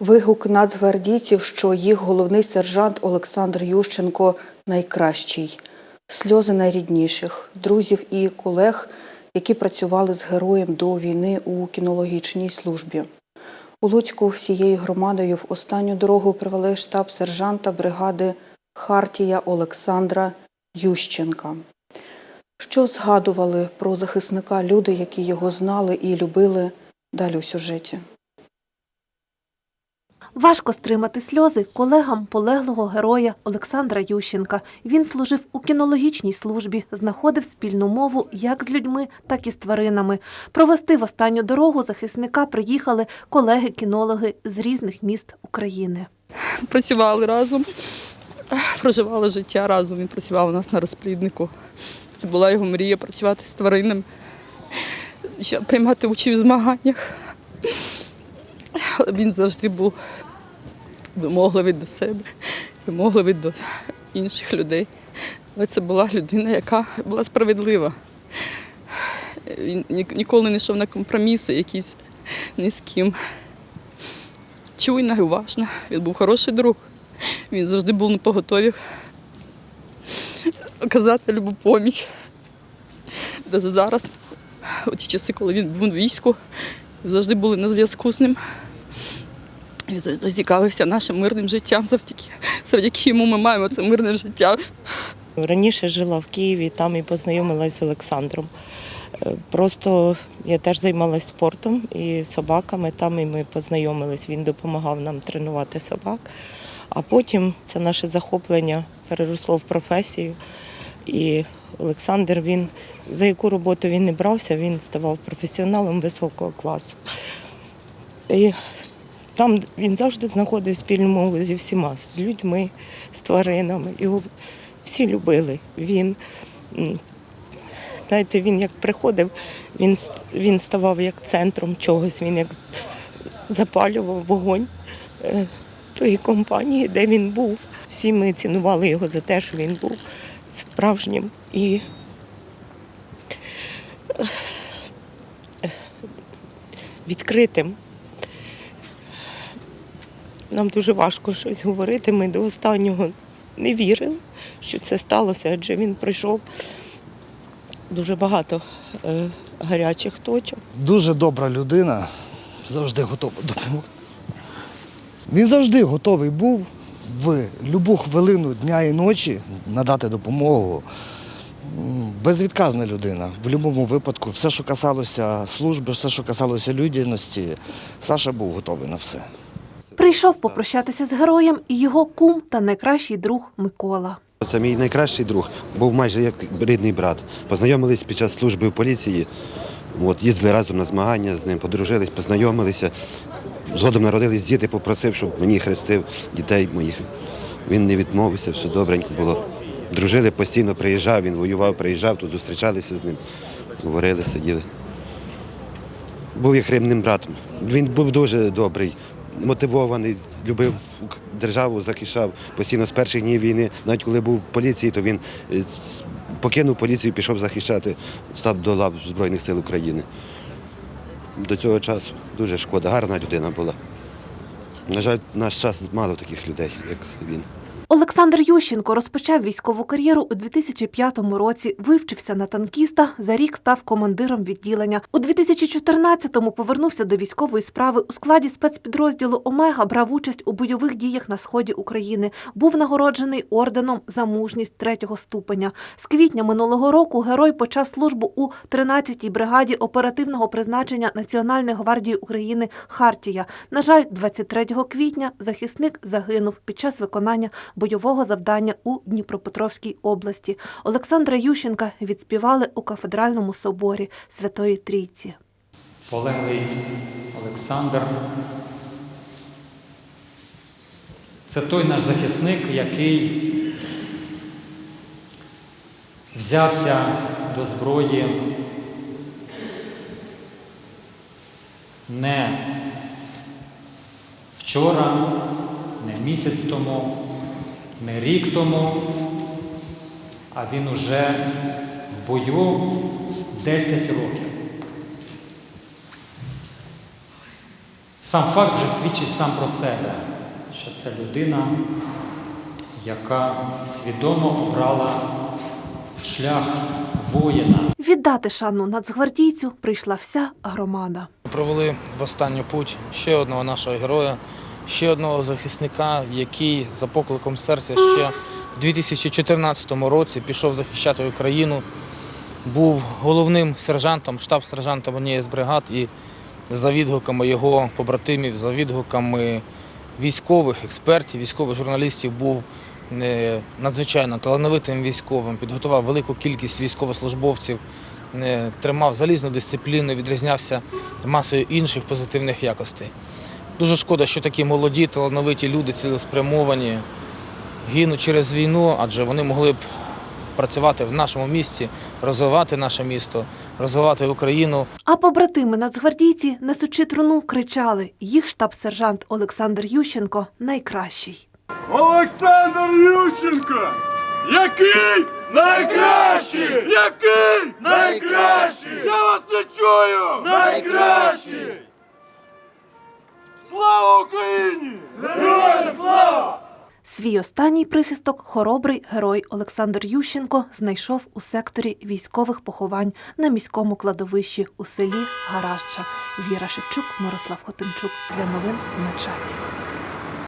Вигук нацгвардійців, що їх головний сержант Олександр Ющенко найкращий. Сльози найрідніших, друзів і колег, які працювали з героєм до війни у кінологічній службі. У Луцьку всією громадою в останню дорогу привели штаб сержанта бригади Хартія Олександра Ющенка. Що згадували про захисника люди, які його знали і любили, далі у сюжеті. Важко стримати сльози колегам полеглого героя Олександра Ющенка. Він служив у кінологічній службі, знаходив спільну мову як з людьми, так і з тваринами. Провести в останню дорогу захисника приїхали колеги-кінологи з різних міст України. працювали разом, проживали життя разом. Він працював у нас на розпліднику. Це була його мрія працювати з тваринами, приймати участь в змаганнях. Він завжди був вимогливий до себе, вимогливий до інших людей. Але це була людина, яка була справедлива. Він ніколи не йшов на компроміси якісь ні з ким чуйна уважна. Він був хороший друг. Він завжди був на оказати любу поміч. Зараз, у ті часи, коли він був у війську, завжди були на зв'язку з ним. Він завжди цікавився нашим мирним життям. Завдяки, завдяки йому ми маємо це мирне життя. Раніше жила в Києві, там і познайомилася з Олександром. Е, Просто я теж займалася спортом і собаками. Там і ми познайомились. Він допомагав нам тренувати собак. А потім це наше захоплення переросло в професію. І Олександр, він за яку роботу він не брався, він ставав професіоналом високого класу. І там він завжди знаходив спільну мову зі всіма, з людьми, з тваринами. Його всі любили. Він, знаєте, він як приходив, він, він ставав як центром чогось, він як запалював вогонь е, тої компанії, де він був. Всі ми цінували його за те, що він був справжнім і е, відкритим. Нам дуже важко щось говорити. Ми до останнього не вірили, що це сталося, адже він пройшов дуже багато е, гарячих точок. Дуже добра людина, завжди готова допомогти. Він завжди готовий був в будь-яку хвилину дня і ночі надати допомогу. Безвідказна людина. В будь-якому випадку, все, що касалося служби, все, що касалося людяності, Саша був готовий на все. Прийшов попрощатися з героєм і його кум та найкращий друг Микола. Це мій найкращий друг, був майже як рідний брат. Познайомились під час служби в поліції. От, їздили разом на змагання з ним, подружились, познайомилися. Згодом народились діти, попросив, щоб мені хрестив дітей моїх. Він не відмовився, все добренько було. Дружили постійно, приїжджав, він воював, приїжджав, тут зустрічалися з ним, говорили, сиділи. Був як рівним братом. Він був дуже добрий, мотивований, любив державу, захищав постійно з перших днів війни. Навіть коли був в поліції, то він е, покинув поліцію, пішов захищати, став до лав Збройних сил України. До цього часу дуже шкода, гарна людина була. На жаль, наш час мало таких людей, як він. Олександр Ющенко розпочав військову кар'єру у 2005 році. Вивчився на танкіста. За рік став командиром відділення. У 2014-му повернувся до військової справи. У складі спецпідрозділу Омега брав участь у бойових діях на сході України. Був нагороджений орденом за мужність третього ступеня. З квітня минулого року герой почав службу у 13-й бригаді оперативного призначення Національної гвардії України Хартія. На жаль, 23 квітня захисник загинув під час виконання бойового завдання у Дніпропетровській області. Олександра Ющенка відспівали у кафедральному соборі Святої Трійці. Полеглий Олександр. Це той наш захисник, який взявся до зброї не вчора, не місяць тому, не рік тому, а він уже в бою 10 років. Сам факт вже свідчить сам про себе, що це людина, яка свідомо обрала шлях воїна. Віддати шану нацгвардійцю прийшла вся громада. Провели в останню путь ще одного нашого героя, ще одного захисника, який за покликом серця ще в 2014 році пішов захищати Україну, був головним сержантом, штаб-сержантом однієї з бригад і за відгуками його побратимів, за відгуками військових експертів, військових журналістів був е, надзвичайно талановитим військовим, підготував велику кількість військовослужбовців, е, тримав залізну дисципліну, відрізнявся масою інших позитивних якостей. Дуже шкода, що такі молоді, талановиті люди, цілеспрямовані, гинуть через війну, адже вони могли б працювати в нашому місті, розвивати наше місто, розвивати Україну. А побратими нацгвардійці, несучи труну, кричали. Їх штаб-сержант Олександр Ющенко найкращий. Олександр Ющенко! Який найкращий! Який найкращий! Я вас не чую! Найкращий! Слава Україні! Героям слава! Свій останній прихисток хоробрий герой Олександр Ющенко знайшов у секторі військових поховань на міському кладовищі у селі Гараща. Віра Шевчук, Мирослав Хотимчук. Для новин на часі.